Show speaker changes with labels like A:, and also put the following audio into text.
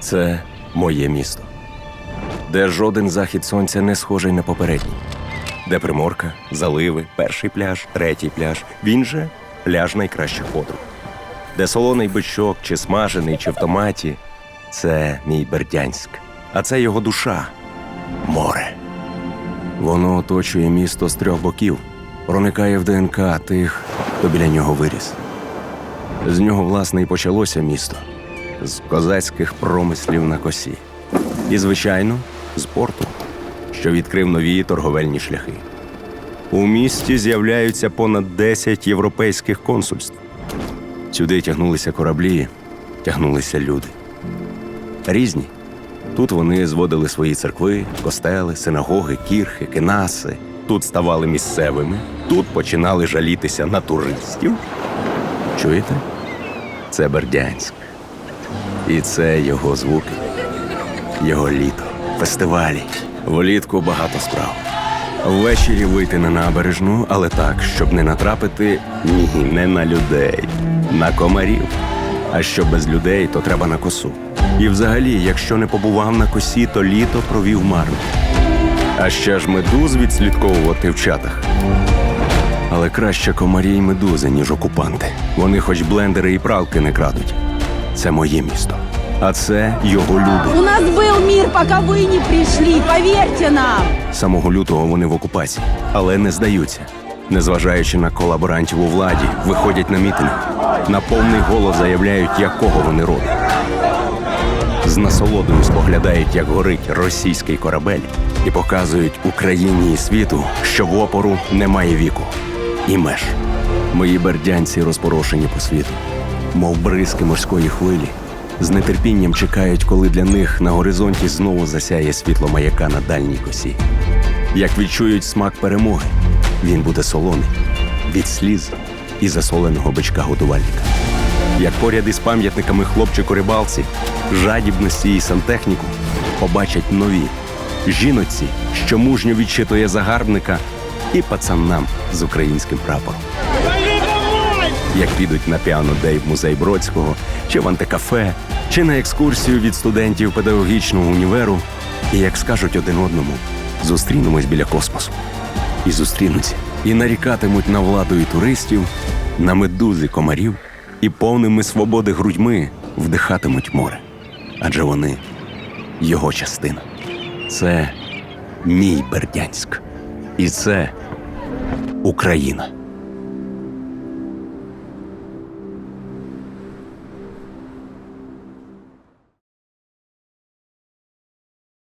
A: Це моє місто, де жоден захід сонця не схожий на попередній, де приморка, заливи, перший пляж, третій пляж, він же пляж найкращих подруг, де солоний бичок, чи смажений, чи в томаті це мій Бердянськ, а це його душа море. Воно оточує місто з трьох боків, проникає в ДНК тих, хто біля нього виріс. З нього, власне, і почалося місто з козацьких промислів на косі. І, звичайно, з порту, що відкрив нові торговельні шляхи. У місті з'являються понад 10 європейських консульств. Сюди тягнулися кораблі, тягнулися люди. Різні. Тут вони зводили свої церкви, костели, синагоги, кірхи, кенаси. Тут ставали місцевими, тут починали жалітися на туристів. Чуєте? Це Бердянськ. І це його звуки, його літо, фестивалі. Влітку багато справ. Ввечері вийти на набережну, але так, щоб не натрапити ні, не на людей, на комарів. А що без людей, то треба на косу. І взагалі, якщо не побував на косі, то літо провів марно. А ще ж медуз відслідковувати в чатах. Але краще комарі й медузи, ніж окупанти. Вони хоч блендери і пралки не крадуть. Це моє місто. А це його люди.
B: У нас был мир, пока вы не пришли, поверьте нам.
A: Самого лютого вони в окупації, але не здаються. Незважаючи на колаборантів у владі, виходять на мітинг. На повний голос заявляють, якого вони роду. З насолодою споглядають, як горить російський корабель, і показують Україні і світу, що в опору немає віку і меж. Мої бердянці розпорошені по світу, мов бризки морської хвилі. З нетерпінням чекають, коли для них на горизонті знову засяє світло маяка на дальній косі. Як відчують смак перемоги, він буде солоний від сліз і засоленого бичка годувальника. Як поряд із пам'ятниками хлопчику рибалці, жадібності і сантехніку побачать нові жіноці, що мужньо відчитує загарбника, і пацанам з українським прапором. Як підуть на піано-дей в музей Бродського, чи в антикафе, чи на екскурсію від студентів педагогічного універу, і як скажуть один одному, зустрінемось біля космосу. І зустрінуться, і нарікатимуть на владу і туристів, на медузи комарів, і повними свободи грудьми вдихатимуть море. Адже вони його частина. Це мій Бердянськ. І це Україна.